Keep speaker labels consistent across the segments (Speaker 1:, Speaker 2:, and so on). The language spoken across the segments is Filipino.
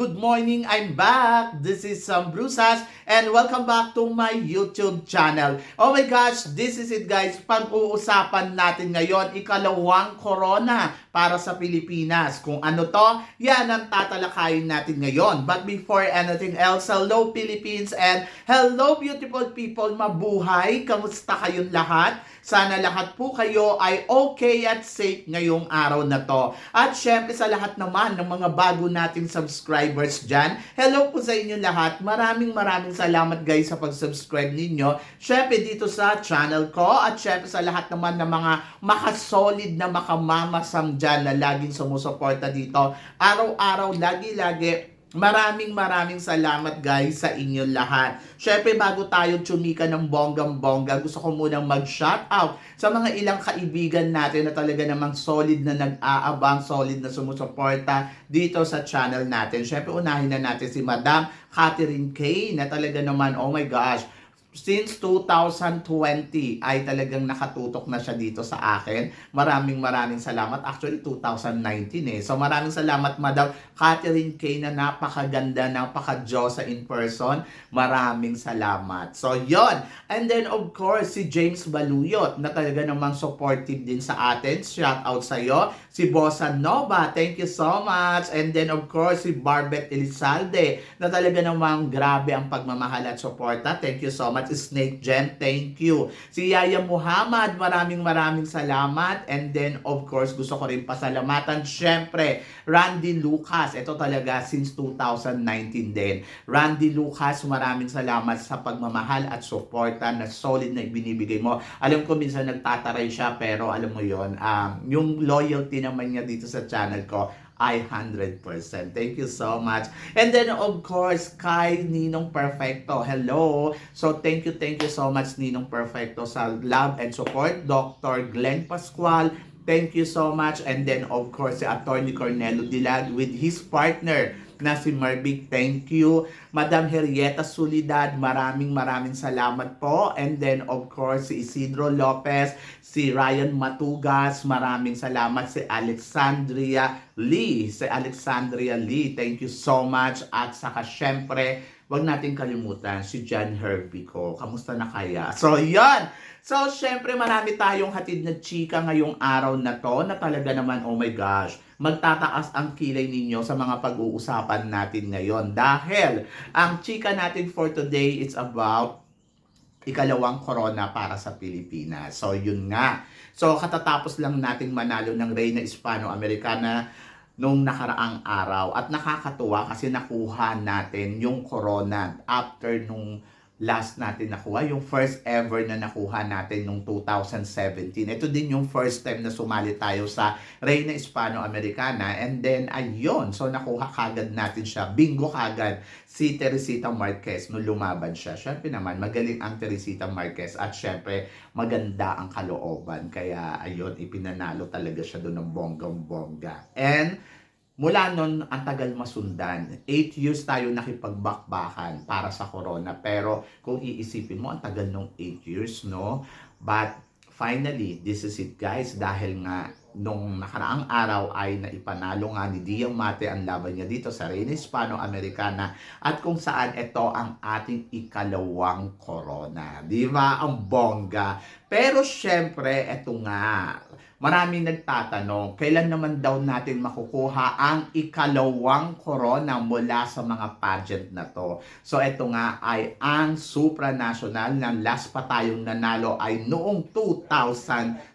Speaker 1: Good morning! I'm back! This is Sam Brusas and welcome back to my YouTube channel. Oh my gosh, this is it guys. Pag-uusapan natin ngayon, ikalawang corona para sa Pilipinas. Kung ano to, yan ang tatalakayin natin ngayon. But before anything else, hello Philippines and hello beautiful people! Mabuhay! Kamusta kayong lahat? Sana lahat po kayo ay okay at safe ngayong araw na to. At syempre sa lahat naman ng mga bago nating subscribers dyan, hello po sa inyo lahat. Maraming maraming salamat guys sa pag-subscribe ninyo. Syempre dito sa channel ko at syempre sa lahat naman ng mga makasolid na makamamasam dyan na laging sumusuporta dito. Araw-araw, lagi-lagi, Maraming maraming salamat guys sa inyo lahat. Syempre bago tayo tsumika ng bonggang-bongga, gusto ko munang mag-shout out sa mga ilang kaibigan natin na talaga namang solid na nag-aabang, solid na sumusuporta dito sa channel natin. Syempre unahin na natin si Madam Catherine K na talaga naman, oh my gosh, since 2020 ay talagang nakatutok na siya dito sa akin. Maraming maraming salamat. Actually, 2019 eh. So maraming salamat, Madam Catherine K na napakaganda, napaka-Diyosa in person. Maraming salamat. So, yon And then, of course, si James Baluyot na talaga namang supportive din sa atin. Shout out sa iyo. Si Bossa Nova, thank you so much. And then, of course, si Barbet Elizalde na talaga namang grabe ang pagmamahal at suporta. Thank you so much. Snake Gen, thank you. Si Yaya Muhammad, maraming maraming salamat. And then, of course, gusto ko rin pasalamatan, syempre, Randy Lucas. Ito talaga since 2019 din. Randy Lucas, maraming salamat sa pagmamahal at suporta na solid na ibinibigay mo. Alam ko minsan nagtataray siya, pero alam mo yon um, yung loyalty naman niya dito sa channel ko, ay 100%. Thank you so much. And then, of course, kay Ninong Perfecto. Hello. So, thank you, thank you so much, Ninong Perfecto, sa love and support. Dr. Glenn Pascual, thank you so much. And then, of course, si Attorney Cornelo Dilag with his partner na si Marvic. Thank you. Madam Henrietta Solidad, maraming maraming salamat po. And then, of course, si Isidro Lopez, si Ryan Matugas, maraming salamat. Si Alexandria Lee, si Alexandria Lee, thank you so much. At saka, syempre, wag natin kalimutan si John Herbie ko. Kamusta na kaya? So, yon So, syempre, marami tayong hatid na chika ngayong araw na to na talaga naman, oh my gosh, magtataas ang kilay ninyo sa mga pag-uusapan natin ngayon. Dahil, ang chika natin for today is about ikalawang corona para sa Pilipinas. So, yun nga. So, katatapos lang nating manalo ng Reyna Hispano-Americana nung nakaraang araw. At nakakatuwa kasi nakuha natin yung corona after nung last natin nakuha, yung first ever na nakuha natin nung 2017. Ito din yung first time na sumali tayo sa Reina Hispano-Americana and then ayun, so nakuha kagad natin siya. Bingo kagad si Teresita Marquez no lumaban siya. Syempre naman, magaling ang Teresita Marquez at syempre maganda ang kalooban. Kaya ayun, ipinanalo talaga siya doon ng bonggang-bongga. And mula nun, ang tagal masundan. 8 years tayo nakipagbakbakan para sa corona. Pero kung iisipin mo, ang tagal nung 8 years, no? But finally, this is it guys. Dahil nga, nung nakaraang araw ay naipanalo nga ni Diang Mate ang laban niya dito sa Reina Hispano-Americana at kung saan ito ang ating ikalawang corona. Di ba? Ang bongga. Pero syempre, ito nga, Maraming nagtatanong, kailan naman daw natin makukuha ang ikalawang corona mula sa mga pageant na to? So ito nga ay ang supranational na last pa tayong nanalo ay noong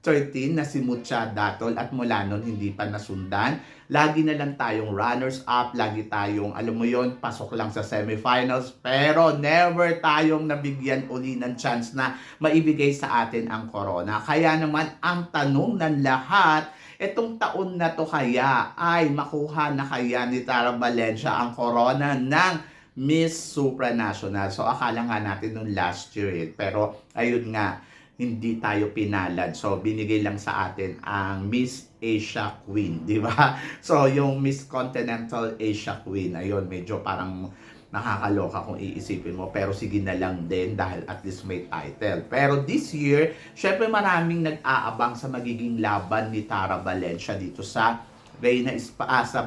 Speaker 1: 2013 na si Mucha Datol at mula nun hindi pa nasundan. Lagi na lang tayong runners up, lagi tayong alam mo yon pasok lang sa semifinals pero never tayong nabigyan uli ng chance na maibigay sa atin ang corona. Kaya naman ang tanong ng lahat, itong taon na to kaya ay makuha na kaya ni Tara Valencia ang corona ng Miss Supranational. So akala nga natin nung last year eh. Pero ayun nga, hindi tayo pinalad. So, binigay lang sa atin ang Miss Asia Queen, di ba? So, yung Miss Continental Asia Queen, ayun, medyo parang nakakaloka kung iisipin mo. Pero sige na lang din dahil at least may title. Pero this year, syempre maraming nag-aabang sa magiging laban ni Tara Valencia dito sa Reyna Espasa,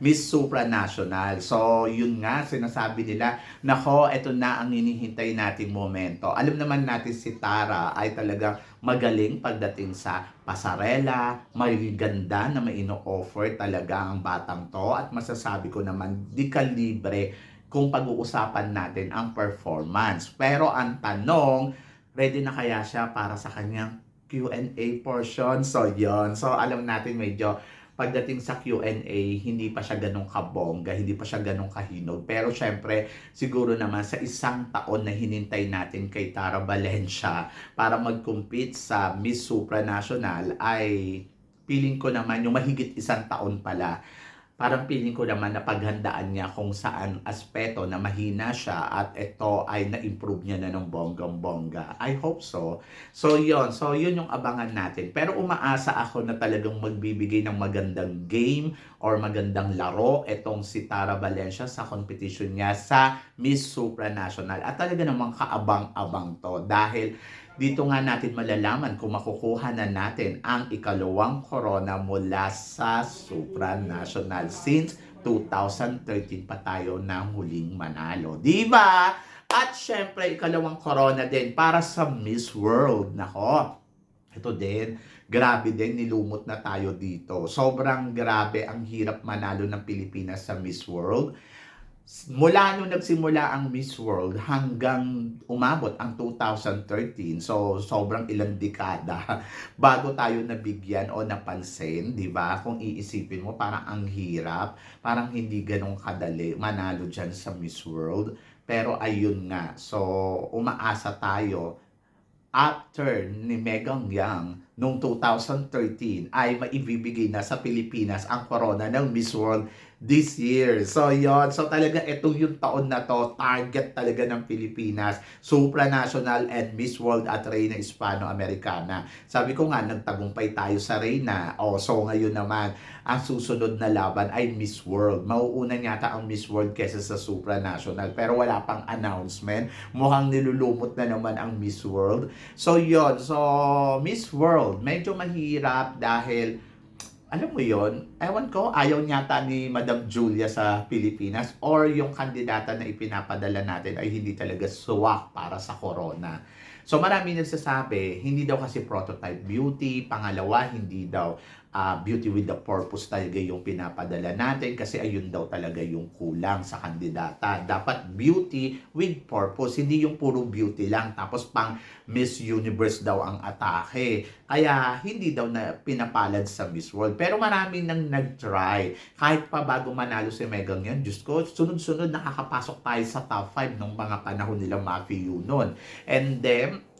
Speaker 1: Miss Supranational. So, yun nga, sinasabi nila, nako, eto na ang hinihintay nating momento. Alam naman natin si Tara ay talagang magaling pagdating sa pasarela, may ganda na may ino-offer talaga ang batang to at masasabi ko naman, di ka libre kung pag-uusapan natin ang performance. Pero ang tanong, ready na kaya siya para sa kanyang Q&A portion? So, yon So, alam natin medyo pagdating sa Q&A, hindi pa siya ganun kabongga, hindi pa siya ganun kahinog. Pero syempre, siguro naman sa isang taon na hinintay natin kay Tara Valencia para mag-compete sa Miss Supranational ay feeling ko naman yung mahigit isang taon pala parang feeling ko naman na paghandaan niya kung saan aspeto na mahina siya at ito ay na-improve niya na ng bonggang-bongga. I hope so. So yon so yun yung abangan natin. Pero umaasa ako na talagang magbibigay ng magandang game or magandang laro itong si Tara Valencia sa competition niya sa Miss Supranational. At talaga namang kaabang-abang to dahil dito nga natin malalaman kung makukuha na natin ang ikalawang corona mula sa supranational since 2013 pa tayo na huling manalo. Di ba? At syempre, ikalawang corona din para sa Miss World. Nako, ito din, grabe din, nilumot na tayo dito. Sobrang grabe ang hirap manalo ng Pilipinas sa Miss World mula nung nagsimula ang Miss World hanggang umabot ang 2013, so sobrang ilang dekada bago tayo nabigyan o napansin, di ba? Kung iisipin mo, parang ang hirap, parang hindi ganong kadali manalo dyan sa Miss World. Pero ayun nga, so umaasa tayo after ni Megang Yang noong 2013 ay maibibigay na sa Pilipinas ang corona ng Miss World this year. So, yon So, talaga itong yung taon na to, target talaga ng Pilipinas, supranational and Miss World at Reina Hispano-Americana. Sabi ko nga, nagtagumpay tayo sa Reina. O, so ngayon naman, ang susunod na laban ay Miss World. Mauuna yata ang Miss World kesa sa supranational. Pero wala pang announcement. Mukhang nilulumot na naman ang Miss World. So, yon So, Miss World, medyo mahirap dahil alam mo yon ewan ko, ayaw nyata ni Madam Julia sa Pilipinas or yung kandidata na ipinapadala natin ay hindi talaga swak para sa corona. So marami nagsasabi, hindi daw kasi prototype beauty, pangalawa, hindi daw uh, beauty with the purpose talaga yung pinapadala natin kasi ayun daw talaga yung kulang sa kandidata. Dapat beauty with purpose, hindi yung puro beauty lang tapos pang Miss Universe daw ang atake. Kaya hindi daw na pinapalad sa Miss World. Pero marami nang nag-try. Kahit pa bago manalo si Megan yan, Diyos ko, sunod-sunod nakakapasok tayo sa top 5 ng mga panahon nila Mafia noon. And then,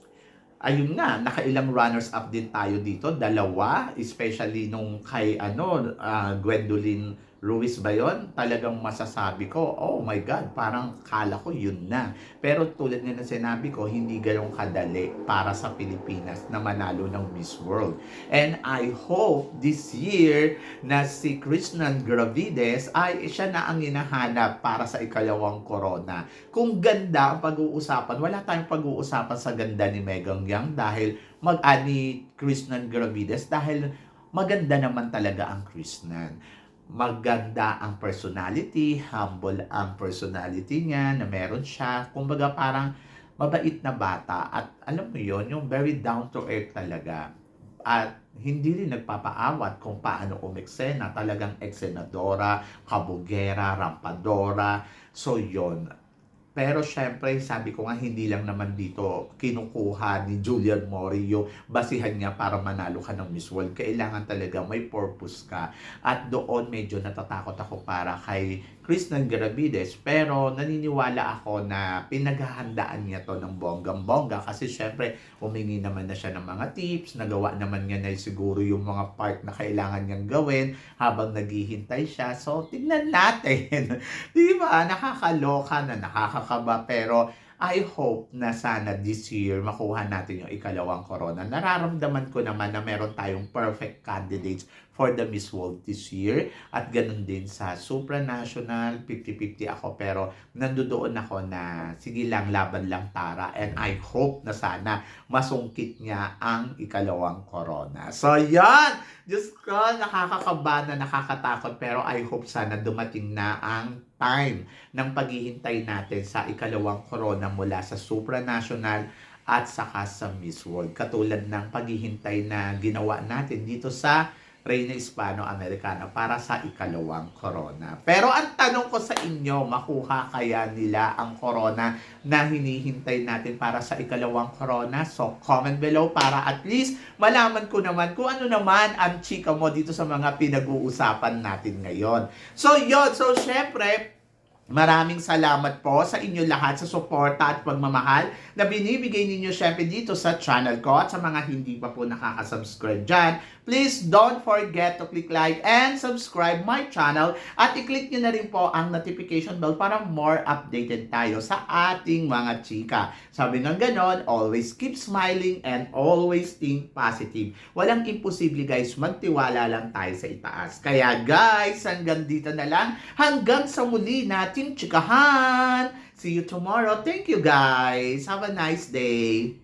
Speaker 1: ayun nga, nakailang runners up din tayo dito, dalawa, especially nung kay ano, uh, Gwendolyn Ruiz ba yun? Talagang masasabi ko, oh my God, parang kala ko yun na. Pero tulad nga na sinabi ko, hindi ganong kadali para sa Pilipinas na manalo ng Miss World. And I hope this year na si Krishnan Gravides ay siya na ang hinahanap para sa ikalawang corona. Kung ganda ang pag-uusapan, wala tayong pag-uusapan sa ganda ni Megang Yang dahil mag-ani Krishnan Gravides dahil maganda naman talaga ang Krishnan maganda ang personality, humble ang personality niya na meron siya. Kumbaga parang mabait na bata at alam mo yon yung very down to earth talaga. At hindi rin nagpapaawat kung paano umeksena. Talagang eksenadora, kabugera, rampadora. So yon pero syempre, sabi ko nga, hindi lang naman dito kinukuha ni Julian Mori yung basihan niya para manalo ka ng Miss World. Kailangan talaga may purpose ka. At doon medyo natatakot ako para kay Kristen Garavides. Pero naniniwala ako na pinaghahandaan niya to ng bonggang-bongga kasi syempre humingi naman na siya ng mga tips, nagawa naman niya na siguro yung mga part na kailangan niyang gawin habang naghihintay siya. So, tignan natin. Di ba? Nakakaloka na nakaka nakakaba pero I hope na sana this year makuha natin yung ikalawang corona. Nararamdaman ko naman na meron tayong perfect candidates for the Miss World this year. At ganun din sa supranational, 50-50 ako. Pero nandoon ako na sige lang, laban lang Tara. And I hope na sana masungkit niya ang ikalawang corona. So yan! Diyos ko, nakakakaba na nakakatakot. Pero I hope sana dumating na ang time ng paghihintay natin sa ikalawang corona mula sa supranational at saka sa Miss World. Katulad ng paghihintay na ginawa natin dito sa Reina Hispano-Americana para sa ikalawang corona. Pero ang tanong ko sa inyo, makuha kaya nila ang corona na hinihintay natin para sa ikalawang corona? So, comment below para at least malaman ko naman kung ano naman ang chika mo dito sa mga pinag-uusapan natin ngayon. So, yon So, syempre, Maraming salamat po sa inyo lahat sa suporta at pagmamahal na binibigay ninyo syempre dito sa channel ko at sa mga hindi pa po nakakasubscribe dyan. Please don't forget to click like and subscribe my channel at i-click nyo na rin po ang notification bell para more updated tayo sa ating mga chika. Sabi ng ganon, always keep smiling and always think positive. Walang imposible guys, magtiwala lang tayo sa itaas. Kaya guys, hanggang dito na lang. Hanggang sa muli nating chikahan. See you tomorrow. Thank you guys. Have a nice day.